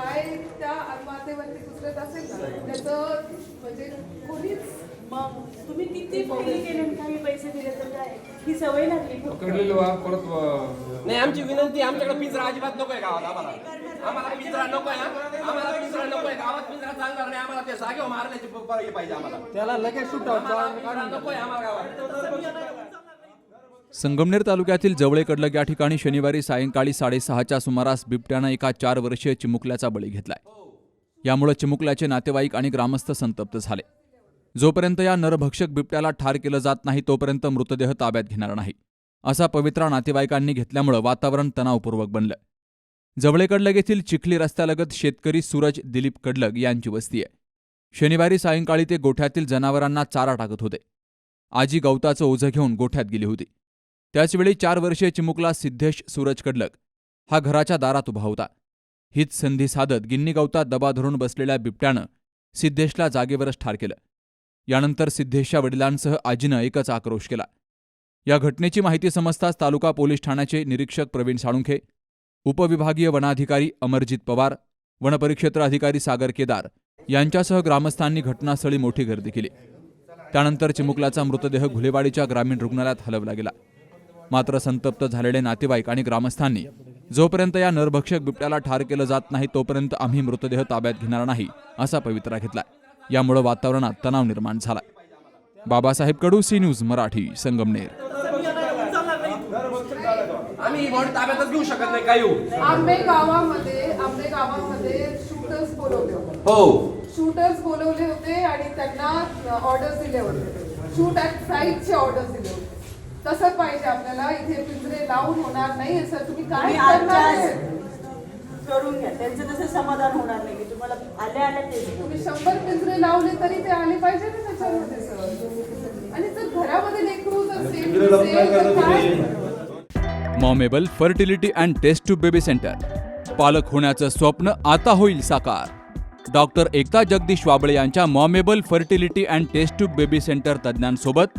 काय त्या आत्महत्येवरती गुजरत असेल ना त्याचं म्हणजे कोणीच मग तुम्ही किती पहिली केले आणि काही पैसे दिले तर काय? ही सवय लागली फक्त. पकडलेलं वाघ परत वा- नाही आमची विनंती आमच्याकडे पिंजरा अजिबात नको आहे गावात आम्हाला. आम्हाला पिंजरा नको आहे हा? आम्हाला पिंजरा नको आहे गावात पिंजरा चालणार नाही आम्हाला ते जागेवर मारण्याची प- प- हे पाहिजे आम्हाला. त्याला लगेच सुटावं आम्हाला पिंजरा नको आहे आम्हाला गावात. संगमनेर तालुक्यातील जवळेकडलग या ठिकाणी शनिवारी सायंकाळी साडेसहाच्या सुमारास बिबट्यानं एका चार वर्षीय चिमुकल्याचा बळी घेतलाय. यामुळे चिमुकल्याचे नातेवाईक आणि ग्रामस्थ संतप्त झाले. जोपर्यंत या नरभक्षक बिबट्याला ठार केलं जात नाही तोपर्यंत मृतदेह ताब्यात घेणार नाही. असा पवित्रा नातेवाईकांनी घेतल्यामुळं वातावरण तणावपूर्वक बनलं. जवळेकडलग येथील चिखली रस्त्यालगत शेतकरी सूरज दिलीप कडलग यांची वस्ती आहे. शनिवारी सायंकाळी ते गोठ्यातील जनावरांना चारा टाकत होते. आजी गवताचं ओझं घेऊन गोठ्यात गेली होती. त्याचवेळी चार वर्षीय चिमुकला सिद्धेश सूरज कडलक हा घराच्या दारात उभा होता. हीच संधी साधत गिन्नी गवतात दबा धरून बसलेल्या बिबट्यानं सिद्धेशला जागेवरच ठार केलं. यानंतर सिद्धेशच्या वडिलांसह आजीनं एकच आक्रोश केला. या घटनेची माहिती समजताच तालुका पोलीस ठाण्याचे निरीक्षक प्रवीण साळुंखे उपविभागीय वनाधिकारी अमरजित पवार वनपरिक्षेत्र अधिकारी सागर केदार यांच्यासह ग्रामस्थांनी घटनास्थळी मोठी गर्दी केली. त्यानंतर चिमुकलाचा मृतदेह घुलेवाडीच्या ग्रामीण रुग्णालयात हलवला गेला. मात्र संतप्त झालेले नातेवाईक आणि ग्रामस्थांनी जोपर्यंत या नरभक्षक बिबट्याला ठार केलं जात नाही तोपर्यंत आम्ही मृतदेह ताब्यात घेणार नाही असा पवित्रा घेतला यामुळे वातावरणात तणाव निर्माण झाला बाबासाहेब कडू सी न्यूज मराठी संगमनेर. आम्ही ही बॉडी ताब्यातच घेऊ शकत नाही काही आंबे गावामध्ये आंबे गावामध्ये शूटर्स बोलवले होते. हो. शूटर्स बोलवले होते आणि त्यांना ऑर्डर्स दिले होते. शूट ॲट साईटचे ऑर्डर्स दिले होते. तसं पाहिजे आपल्याला इथे पिंजरे लावून होणार नाही असं तुम्ही काय करणार? करून घ्या. त्यांचं तसं समाधान होणार नाही की तुम्हाला आल्या आल्या. तुम्ही शंभर पिंजरे लावले तरी ते आले पाहिजे ना त्याच्यामध्ये सर आणि जर घरामध्ये लेकरू जर सेफ नसेल तर काय? Momable fertility and test tube baby centre. पालक होण्याचं स्वप्न आता होईल साकार. डॉक्टर एकता जगदीश वाबळे यांच्या Momable fertility and test tube baby centre तज्ज्ञांसोबत